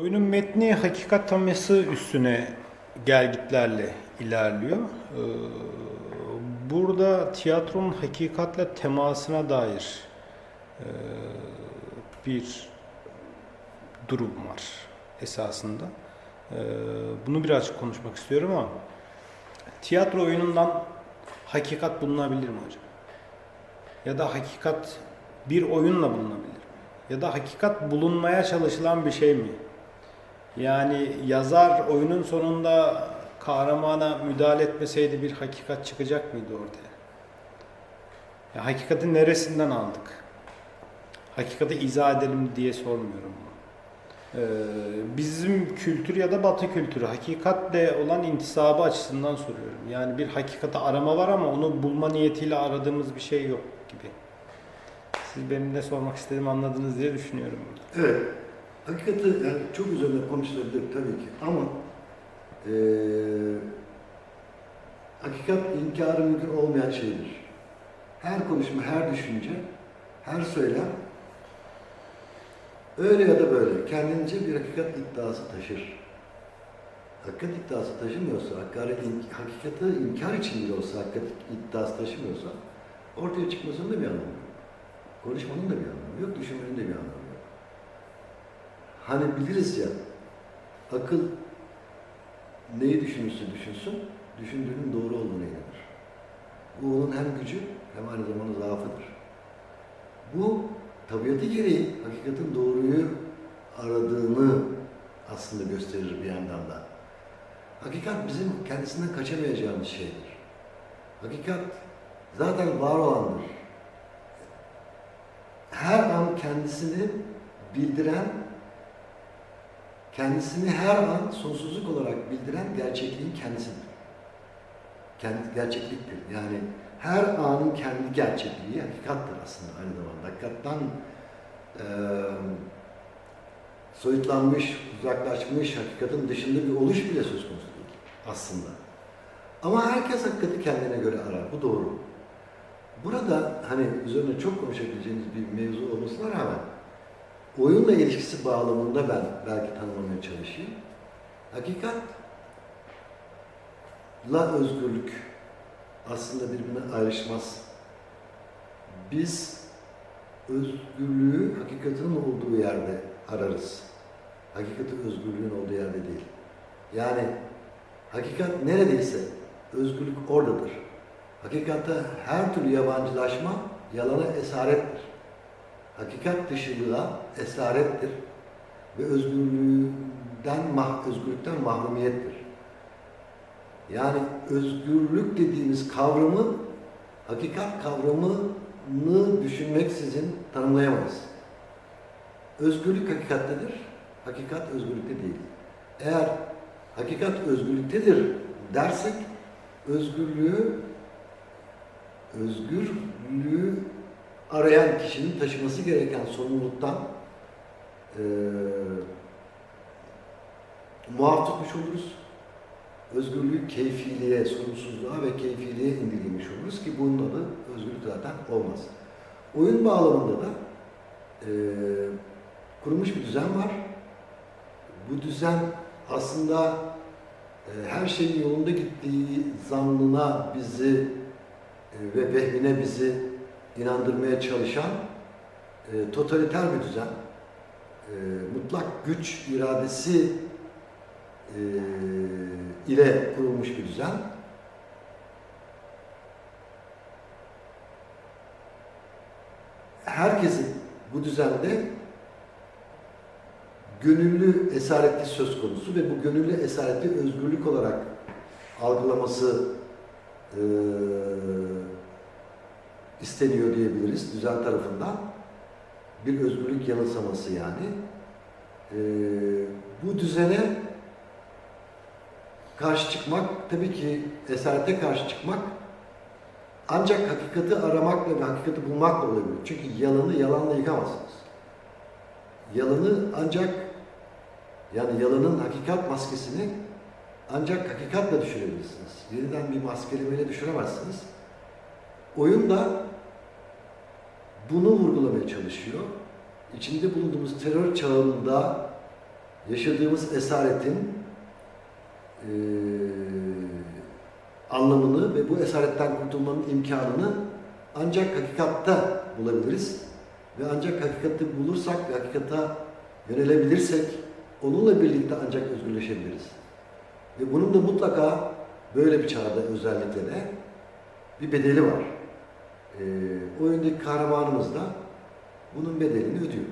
Oyunun metni hakikat teması üstüne gelgitlerle ilerliyor. Ee, Burada tiyatronun hakikatle temasına dair e, bir durum var esasında. Ee, Bunu birazcık konuşmak istiyorum ama tiyatro oyunundan hakikat bulunabilir mi hocam? Ya da hakikat bir oyunla bulunabilir mi? Ya da hakikat bulunmaya çalışılan bir şey mi? Yani yazar oyunun sonunda kahramana müdahale etmeseydi bir hakikat çıkacak mıydı ortaya? Ya hakikati neresinden aldık? Hakikati izah edelim diye sormuyorum. Ee, bizim kültür ya da batı kültürü hakikatle olan intisabı açısından soruyorum. Yani bir hakikati arama var ama onu bulma niyetiyle aradığımız bir şey yok gibi. Siz benim ne sormak istediğimi anladınız diye düşünüyorum. burada. Evet. Hakikati yani çok üzerine konuşulabilir tabii ki ama eee hakikat inkarı mümkün olmayan şeydir. Her konuşma, her düşünce, her söylem öyle ya da böyle kendince bir hakikat iddiası taşır. Hakikat iddiası taşımıyorsa, hakaret, hakikati inkar için bile olsa hakikat iddiası taşımıyorsa ortaya çıkmasının da bir anlamı yok. Konuşmanın da bir anlamı yok, düşünmenin de bir anlamı. Hani biliriz ya, akıl neyi düşünürse düşünsün, düşündüğünün doğru olduğuna inanır. Bu onun hem gücü hem aynı zamanda zaafıdır. Bu tabiatı gereği hakikatin doğruyu aradığını aslında gösterir bir yandan da. Hakikat bizim kendisinden kaçamayacağımız şeydir. Hakikat zaten var olandır. Her an kendisini bildiren, kendisini her an sonsuzluk olarak bildiren gerçekliğin kendisidir. Kendi gerçekliktir. Yani her anın kendi gerçekliği hakikattır aslında aynı zamanda. Hakikattan eee soyutlanmış, uzaklaşmış, hakikatin dışında bir oluş bile söz konusu değil aslında. Ama herkes hakikati kendine göre arar. Bu doğru. Burada hani üzerine çok konuşabileceğimiz bir mevzu olmasına rağmen oyunla ilişkisi bağlamında ben belki tanımlamaya çalışayım. Hakikatla özgürlük aslında birbirinden ayrışmaz. Biz özgürlüğü hakikatin olduğu yerde ararız. Hakikati özgürlüğün olduğu yerde değil. Yani hakikat neredeyse özgürlük oradadır. Hakikatte her türlü yabancılaşma yalana esarettir. Hakikat dışılığa esarettir ve özgürlüğünden mah özgürlükten mahrumiyettir. Yani özgürlük dediğimiz kavramı hakikat kavramını düşünmeksizin tanımlayamayız. Özgürlük hakikattedir, hakikat özgürlükte değil. Eğer hakikat özgürlüktedir dersek özgürlüğü özgürlüğü arayan kişinin taşıması gereken sorumluluktan eee muaf tutmuş oluruz. Özgürlüğü keyfiliğe, sorumsuzluğa ve keyfiliğe indirgemiş oluruz ki bunun adı özgürlük zaten olmaz. Oyun bağlamında da eee, kurulmuş bir düzen var. Bu düzen aslında e, her şeyin yolunda gittiği zannına bizi e, ve vehmine bizi inandırmaya çalışan e, totaliter bir düzen. E, mutlak güç iradesi e, ile kurulmuş bir düzen. Herkesin bu düzende gönüllü esareti söz konusu ve bu gönüllü esareti özgürlük olarak algılaması eee, isteniyor diyebiliriz düzen tarafından. Bir özgürlük yanılsaması yani. Eee, bu düzene karşı çıkmak, tabii ki esarete karşı çıkmak ancak hakikati aramakla ve hakikati bulmakla olabilir. Çünkü yalanı yalanla yıkamazsınız. Yalanı ancak yani yalanın hakikat maskesini ancak hakikatle düşürebilirsiniz. Yeniden bir maskelemeyle düşüremezsiniz. Oyun da bunu vurgulamaya çalışıyor. İçinde bulunduğumuz terör çağında yaşadığımız esaretin eee, anlamını ve bu esaretten kurtulmanın imkanını ancak hakikatta bulabiliriz. Ve ancak hakikati bulursak ve hakikata yönelebilirsek onunla birlikte ancak özgürleşebiliriz. Ve bunun da mutlaka böyle bir çağda özellikle de bir bedeli var. Ee, o yöndeki kahramanımız da bunun bedelini ödüyor.